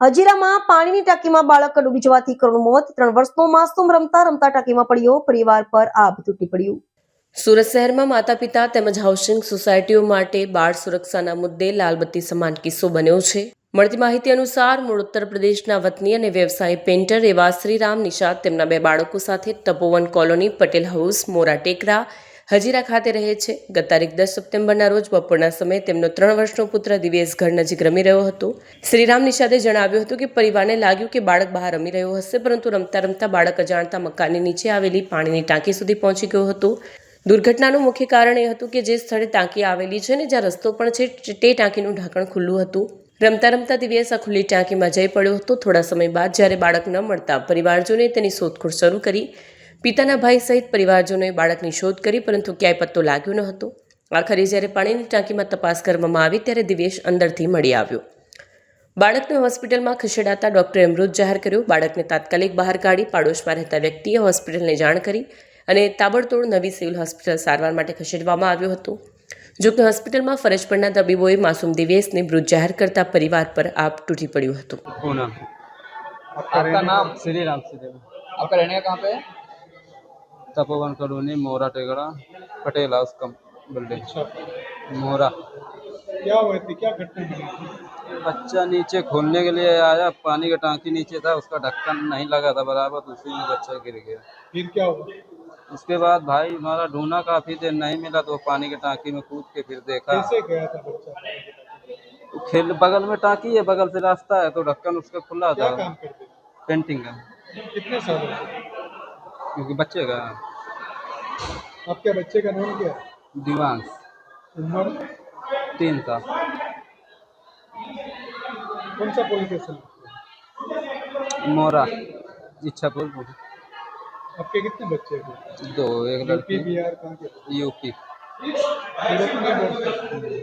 હજીરામાં પાણીની ટાંકીમાં બાળક ડૂબી જવાથી કરુણ મોત. ત્રણ વર્ષનો માસૂમ રમતા રમતા ટાંકીમાં પડ્યો. પરિવાર પર આભ તૂટી પડ્યું સુરત શહેરમાં માતા પિતા તેમજ હાઉસિંગ સોસાયટીઓ માટે બાળ સુરક્ષાના મુદ્દે લાલબત્તી સમાન કિસ્સો બન્યો છે. મળતી માહિતી અનુસાર મૂળ ઉત્તર પ્રદેશના વતની અને વ્યવસાય પેન્ટર એવા શ્રીરામ નિષાદ તેમના બે બાળકો સાથે તપોવન કોલોની પટેલ હાઉસ મોરા ટેકરા હજીરા ખાતે રહે છે. ગત તારીખ દસ સપ્ટેમ્બરના રોજ બપોરના સમયે તેમનો ત્રણ વર્ષનો પુત્ર દિવેશ ઘર નજીક રમી રહ્યો હતો. શ્રીરામ નિષાદે જણાવ્યું હતું કે પરિવારને લાગ્યું કે બાળક બહાર રમી રહ્યો હશે, પરંતુ રમતા રમતા બાળક અજાણતા મકાનની નીચે આવેલી પાણીની ટાંકી સુધી પહોંચી ગયો હતો. દુર્ઘટનાનું મુખ્ય કારણ એ હતું કે જે સ્થળે ટાંકી આવેલી છે ને જ્યાં રસ્તો પણ છે, તે ટાંકીનું ઢાંકણ ખુલ્લું હતું. રમતા રમતા દિવ્યાસ આ ખુલ્લી ટાંકીમાં જઈ પડ્યો હતો. થોડા સમય બાદ જ્યારે બાળક ન મળતા પરિવારજોને તેની શોધખોળ શરૂ કરી. પિતાના ભાઈ સહિત પરિવારજનોએ બાળકની શોધ કરી પરંતુ ક્યાંય પત્તો લાગ્યો ન હતો. આખરે જ્યારે પાણીની ટાંકીમાં તપાસ કરવામાં આવી ત્યારે દિવેશ અંદરથી મળી આવ્યો. બાળકને હોસ્પિટલમાં ખસેડાતા ડોક્ટરે મૃત જાહેર કર્યો. બાળકને તાત્કાલિક બહાર કાઢી પાડોશમાં રહેતા વ્યક્તિએ હોસ્પિટલને જાણ કરી અને તાબડતોડ નવી સિવિલ હોસ્પિટલ સારવાર માટે ખસેડવામાં આવ્યો હતો. જોકે હોસ્પિટલમાં ફરજ પરના તબીબોએ માસુમ દિવેશને મૃત જાહેર કરતા પરિવાર પર આપ તૂટી પડ્યું હતું. આપકા નામ? શ્રી રામ આપકા રહેને કહાં pay? Tapovan colony Mora Tegada Patel house cum building Mora. क्या हुआ थी? क्या घटना बच्चा नीचे खोलने के लिए आया पानी का टांकी नीचे था उसका ढक्कन नहीं लगा था बराबर तो उसी में बच्चा गिर गया। फिर क्या हुआ? उसके बाद भाई हमारा ढूंढा काफ़ी देर नहीं मिला तो पानी की टांकी में कूद के फिर देखा। कैसे गया था बच्चा? खेल बगल में टांकी है बगल से रास्ता है तो ढक्कन उसका खुला था। पेंटिंग का। कितने साल क्योंकि बच्चे का। आपके बच्चे का नाम क्या है दिवांश उम्र तीन था कौन सा पुलिस स्टेशन मोरा इच्छापुर आपके कितने बच्चे थे दो एक यूपी लड़की बिहार कहाँ के थे यूपी सूरत में बोलते